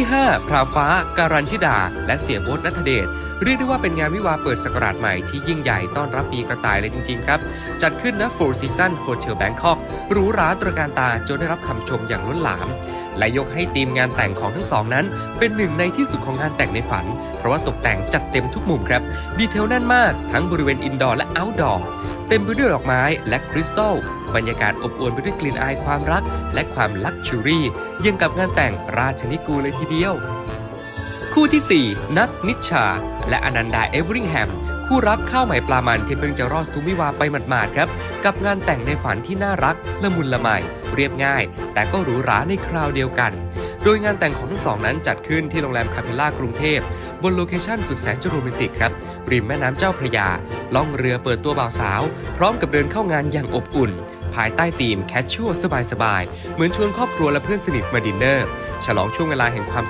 ที่ 5 พราวฟ้า การันชิดา และเสียโบ๊ทนัทเดช เรียกได้ว่าเป็นงานวิวาเปิดสกราชใหม่ที่ยิ่งใหญ่ต้อนรับปีกระต่ายเลยจริง ๆ ครับ จัดขึ้นณ Four Seasons Hotel Bangkok หรูหราตระการตาจนได้รับคำชมอย่างล้นหลาม และยกให้ทีมงานแต่งของทั้งสองนั้น เป็นหนึ่งในที่สุดของงานแต่งในฝัน เพราะว่าตกแต่งจัดเต็มทุกมุมครับ ดีเทลแน่นมาก ทั้งบริเวณอินดอร์และเอาท์ดอร์ เต็มไปด้วยดอกไม้และคริสตัลบรรยากาศอบอวลไปด้วยกลิ่นอายความรัก และความลักชัวรี่ยังกับงานแต่งราชนิกูเลยทีเดียว คู่ที่ 4 นัทนิชชา และอนันดาเอเวอริงแฮมคู่รักข้าวใหม่ปลามันที่เพิ่งจะรอดซุ้มวิวาไปหมาดๆครับ กับงานแต่งในฝันที่น่ารักละมุนละไมเรียบง่าย แต่ก็หรูหราในคราวเดียวกัน โดยงานแต่งของทั้งสองนั้นจัดขึ้นที่โรงแรมคาเพลล่ากรุงเทพ บนโลเคชั่นสุดแสนจะโรแมนติกครับ ริมแม่น้ำเจ้าพระยา ล่องเรือเปิดตัวบ่าวสาว พร้อมกับเดินเข้างานอย่างอบอุ่น ภายใต้ธีมแคชชัวสบายๆ เหมือนชวนครอบครัวและเพื่อนสนิทมาดินเนอร์ ฉลองช่วงเวลาแห่งความ